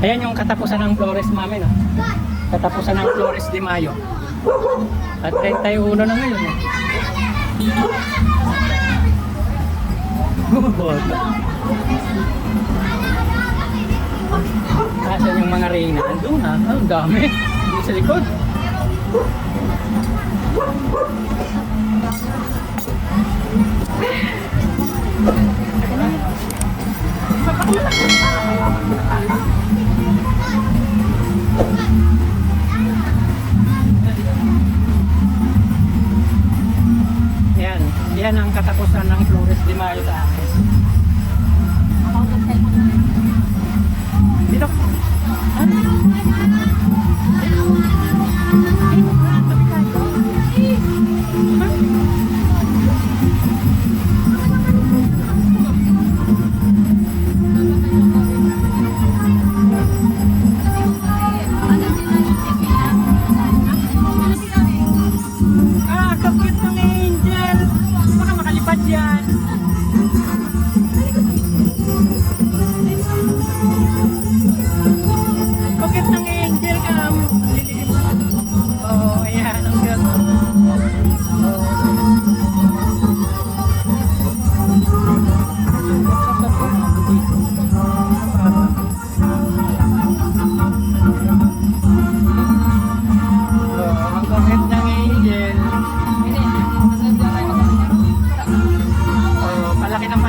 Ayan yung katapusan ng Flores Mami, no? Katapusan ng Flores de Mayo. At 31 na ngayon, eh. Asan yung mga reyna? Andun na. Ah, Ang dami. Hindi sa likod. Yan. Yan ang katapusan ng Flores de Mayo sa akin.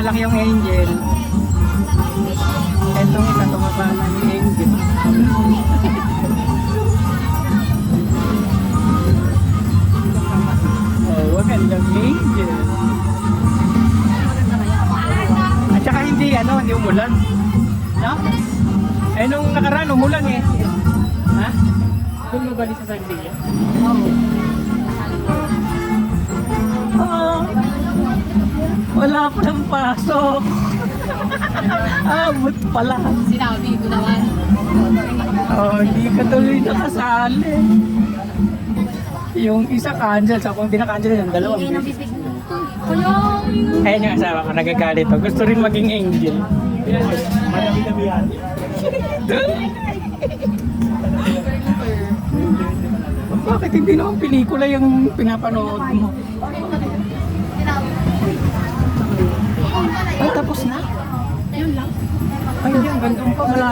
Malaki yung angel. Etong isa tumaba na yung angel. oh, magandang angel. At saka hindi, ano, hindi umulan. No? Eh, nung nakaraan, umulan eh. Ha? Kung mabalik sa Sandia? Oo. Oh. Wala pa ng pasok. Abot pala. Sinabi ko naman. Oh, hindi ka tuloy nakasali. Yung isa cancel, sa kung yung Hindi na bibig mo. Kulong! Ayan yung asawa ko, nagagalit to. Gusto rin maging angel. Bakit hindi naman pelikula yung pinapanood mo? Ganda pa wala.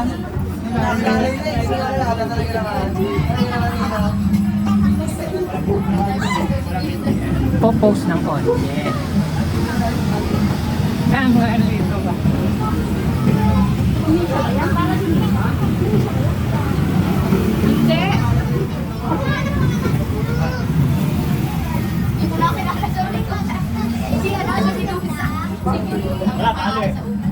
Po-post ng konti. Ah, mga ano ito ba? Hindi. Hoy,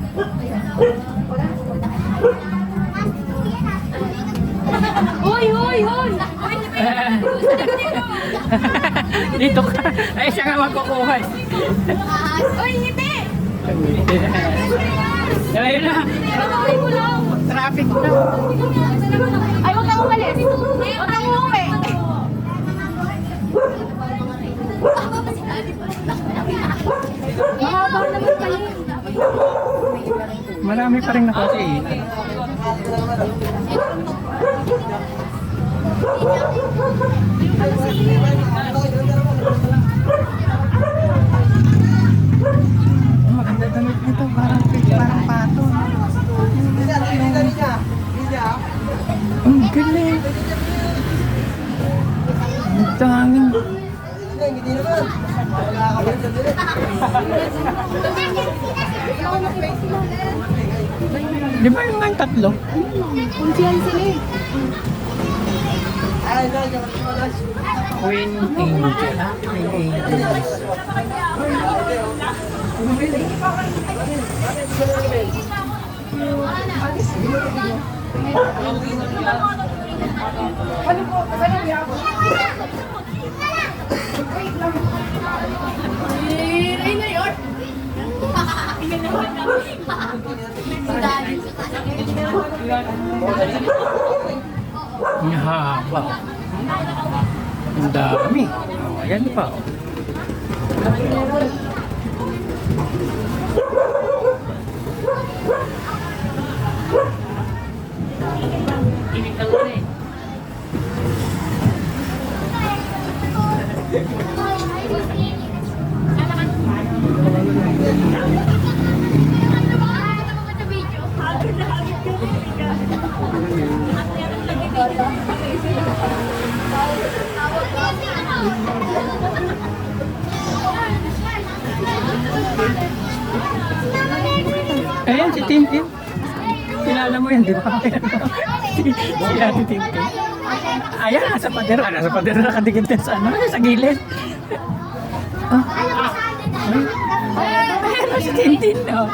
Dito ka. Ay, siya nga magkukuha. Hoy, hindi! Ayun na. Traffic na. Ay, huwag kang umalis. Huwag kang umuwi. Mahaba naman kayo. Marami pa rin nakasiin. Maganda Ang tanging. Di ba yung yung tatlo? Kunsiyan sila eh. Queen Angel. Queen Angel. Ay, na yun. Ang haba. Ang dami. Oh, ayan pa. Oh. nakikinig na mo yan, di ba? si, si Ate Tintin. Ayan, nasa pader. Ah, nasa pader nakadikit din sa ano, sa gilid. Ah. Ay, ayan si Tintin. Oh.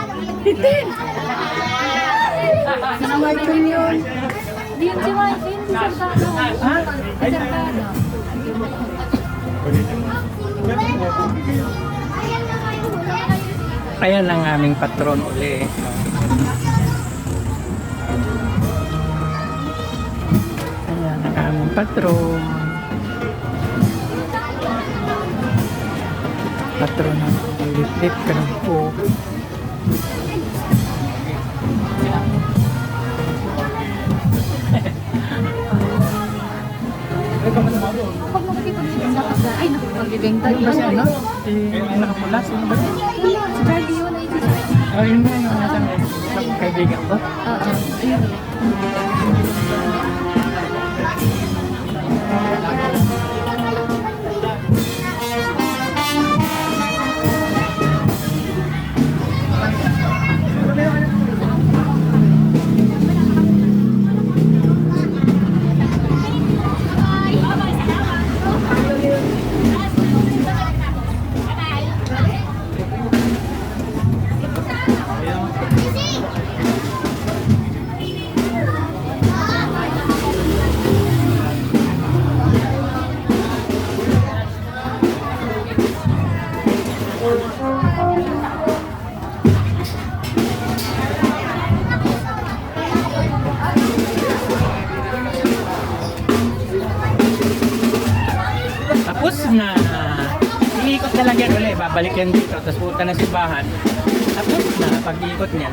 Tintin. Sa Michael yun. Di yun si Michael, si Santano. Ha? Si Santano. Ayan ang aming patron uli. Aming patron. Patron ng lip-lip ka ng po. Pag nakikipag-ibig sa kasa, ay nakipag-ibenta Ano ba si ano? yun. Si yung nakapula? Sino ba? Si Cardi yun. Oh, yun nga yung nasa kaibigan ko. Oo, ayun. Lang yan ulit. Babalik yan dito. Tapos puta na si Bahan. Tapos na pag-iikot niya.